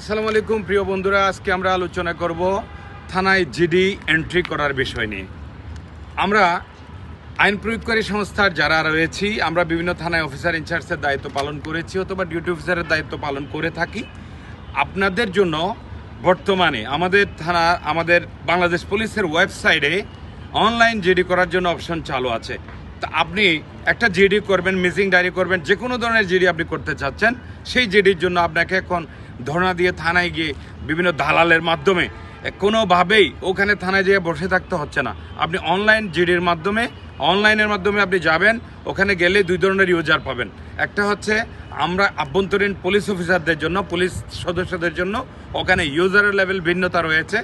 আসসালামু আলাইকুম, প্রিয় বন্ধুরা, আজকে আমরা আলোচনা করব থানায় জিডি এন্ট্রি করার বিষয় নিয়ে। আমরা আইন প্রয়োগকারী সংস্থার যারা রয়েছি, আমরা বিভিন্ন থানায় অফিসার ইনচার্জের দায়িত্ব পালন করেছি অথবা ডিউটি অফিসারের দায়িত্ব পালন করে থাকি। আপনাদের জন্য বর্তমানে আমাদের থানা, আমাদের বাংলাদেশ পুলিশের ওয়েবসাইটে অনলাইন জিডি করার জন্য অপশন চালু আছে। তা আপনি একটা জিডি করবেন মিসিং ডায়েরি করবেন যে কোনো ধরনের জিডি আপনি করতে চাচ্ছেন, সেই জিডির জন্য আপনাকে এখন ধর্ণা দিয়ে থানায় গিয়ে বিভিন্ন দালালের মাধ্যমে কোনোভাবেই ওখানে থানায় যেয়ে বসে থাকতে হচ্ছে না। আপনি অনলাইন জিডির মাধ্যমে অনলাইনের মাধ্যমে আপনি যাবেন, ওখানে গেলে দুই ধরনের ইউজার পাবেন। একটা হচ্ছে আমরা আভ্যন্তরীণ পুলিশ অফিসারদের জন্য পুলিশ সদস্যদের জন্য ওখানে ইউজারের লেভেল ভিন্নতা রয়েছে,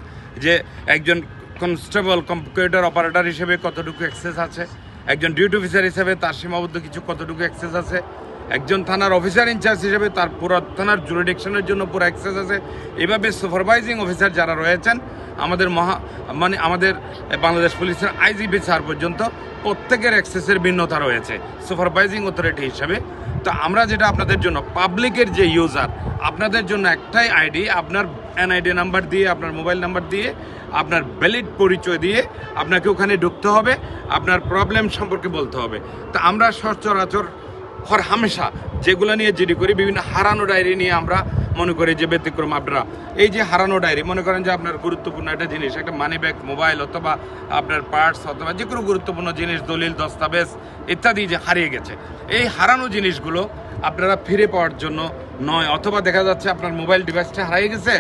যে একজন কনস্টেবল কম্পিউটার অপারেটর হিসেবে কতটুকু অ্যাক্সেস আছে একজন ডিউটি অফিসার হিসেবে তার সীমাবদ্ধ কিছু কতটুকু অ্যাক্সেস আছে, একজন থানার অফিসার ইনচার্জ হিসেবে তার পুরো থানার জুরিডিকশনের জন্য পুরো অ্যাক্সেস আছে। এভাবে সুপারভাইজিং অফিসার যারা রয়েছেন, আমাদের মহা মানে আমাদের বাংলাদেশ পুলিশের আইজিপি স্যার পর্যন্ত প্রত্যেকের অ্যাক্সেসের ভিন্নতা রয়েছে সুপারভাইজিং অথরিটি হিসেবে। তো আমরা যেটা আপনাদের জন্য পাবলিকের যে ইউজার আপনাদের জন্য একটাই আইডি আপনার এনআইডি নাম্বার দিয়ে, আপনার মোবাইল নাম্বার দিয়ে, আপনার ভ্যালিড পরিচয় দিয়ে আপনাকে ওখানে ঢুকতে হবে, আপনার প্রবলেম সম্পর্কে বলতে হবে। তা আমরা সচরাচর হর হামেশা যেগুলো নিয়ে জিডি করি, বিভিন্ন হারানো ডায়েরি নিয়ে আমরা মনে করি যে ব্যতিক্রম আপনারা। এই যে হারানো ডায়েরি মনে করেন যে আপনার গুরুত্বপূর্ণ একটা জিনিস, একটা মানি ব্যাগ মোবাইল অথবা আপনার পার্টস অথবা যে কোনো গুরুত্বপূর্ণ জিনিস, দলিল, দস্তাবেজ ইত্যাদি যে হারিয়ে গেছে। এই হারানো জিনিসগুলো আপনারা ফিরে পাওয়ার জন্য নয়, অথবা দেখা যাচ্ছে আপনার মোবাইল ডিভাইসটা হারিয়ে গেছে,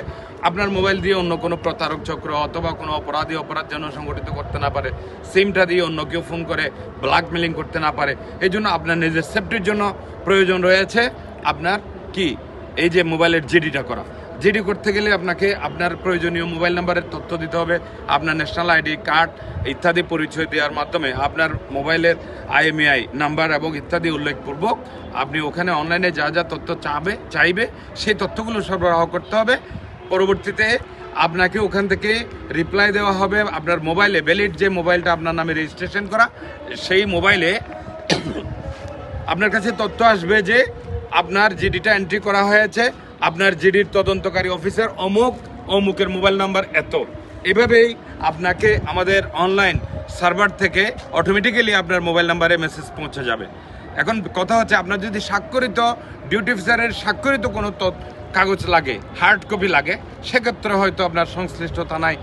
আপনার মোবাইল দিয়ে অন্য কোনো প্রতারক চক্র অথবা কোনো অপরাধী অপরাধ যেন সংগঠিত করতে না পারে সিমটা দিয়ে অন্য কেউ ফোন করে ব্ল্যাকমেলিং করতে না পারে, এই জন্য আপনার নিজের সেফটির জন্য প্রয়োজন রয়েছে আপনার কি? এই যে মোবাইলের জিডিটা করা। জিডি করতে গেলে আপনাকে আপনার প্রয়োজনীয় মোবাইল নাম্বারের তথ্য দিতে হবে, আপনার ন্যাশনাল আইডি কার্ড ইত্যাদি পরিচয় দেওয়ার মাধ্যমে আপনার মোবাইলের আইএমইআই নাম্বার এবং ইত্যাদি উল্লেখপূর্বক আপনি ওখানে অনলাইনে যা যা তথ্য চাবে, চাইবে, সেই তথ্যগুলো সরবরাহ করতে হবে। পরবর্তীতে আপনাকে ওখান থেকে রিপ্লাই দেওয়া হবে, আপনার মোবাইলে ভ্যালিড যে মোবাইলটা আপনার নামে রেজিস্ট্রেশন করা, সেই মোবাইলে আপনার কাছে তথ্য আসবে যে আপনার জিডিটা এন্ট্রি করা হয়েছে। আপনার জিডির তদন্তকারী অফিসার অমুক, অমুকের মোবাইল নাম্বার এত। এভাবেই আপনাকে আমাদের অনলাইন সার্ভার থেকে অটোমেটিক্যালি আপনার মোবাইল নাম্বারে মেসেজ পৌঁছে যাবে। এখন কথা হচ্ছে, আপনার যদি স্বাক্ষরিত ডিউটি অফিসারের স্বাক্ষরিত কোনো কাগজ লাগে হার্ড কপি লাগে, সেক্ষেত্রে হয়তো আপনার সংশ্লিষ্ট থানায়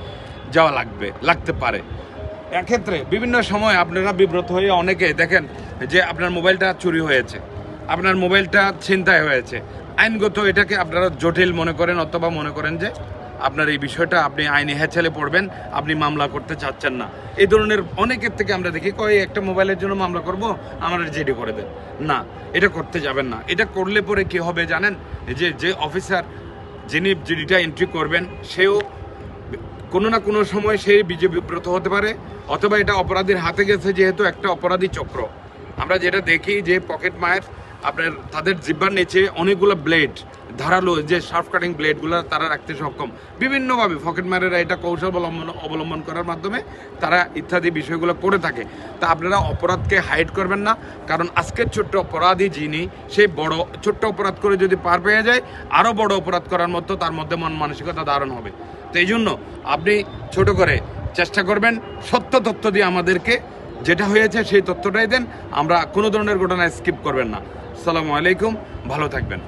যাওয়া লাগবে, লাগতে পারে। এক্ষেত্রে বিভিন্ন সময় আপনারা বিব্রত হয়ে অনেকে দেখেন যে আপনার মোবাইলটা চুরি হয়েছে। আপনার মোবাইলটা ছিনতাই হয়েছে। আইনগত এটাকে আপনারা জটিল মনে করেন অথবা মনে করেন যে আপনার এই বিষয়টা আপনি আইনি হেঁচেলে পড়বেন, আপনি মামলা করতে চাচ্ছেন না। এই ধরনের অনেকের থেকে আমরা দেখি, কয়, একটা মোবাইলের জন্য মামলা করব, আমার জেডি করে দেন। না, এটা করতে যাবেন না। এটা করলে পরে কি হবে জানেন? যে যে অফিসার যিনি জিডিটা এন্ট্রি করবেন, সেও কোনো না কোনো সময় সে বিব্রত হতে পারে, অথবা এটা অপরাধীর হাতে গেছে যেহেতু একটা অপরাধী চক্র। আমরা যেটা দেখি যে পকেট মায়ের আপনার তাদের জিব্বার নিচে অনেকগুলো ব্লেড ধারালো যে শার্প কাটিং ব্লেডগুলো তারা রাখতে সক্ষম। বিভিন্নভাবে পকেট মারেরা এটা কৌশল অবলম্বন অবলম্বন করার মাধ্যমে তারা ইত্যাদি বিষয়গুলো করে থাকে। তা আপনারা অপরাধকে হাইড করবেন না, কারণ আজকের ছোট্ট অপরাধী যিনি সেই বড় ছোট্ট অপরাধ করে যদি পার পেয়ে যায় আরও বড় অপরাধ করার মতো তার মধ্যে মন মানসিকতা ধারণ হবে। তো এই জন্য আপনি ছোট করে চেষ্টা করবেন, সত্য তথ্য দিয়ে আমাদেরকে যেটা হয়েছে সেই তথ্যটাই দেন। আমরা কোনো ধরনের ঘটনা স্কিপ করবেন না। আসসালামু আলাইকুম ভালো থাকবেন।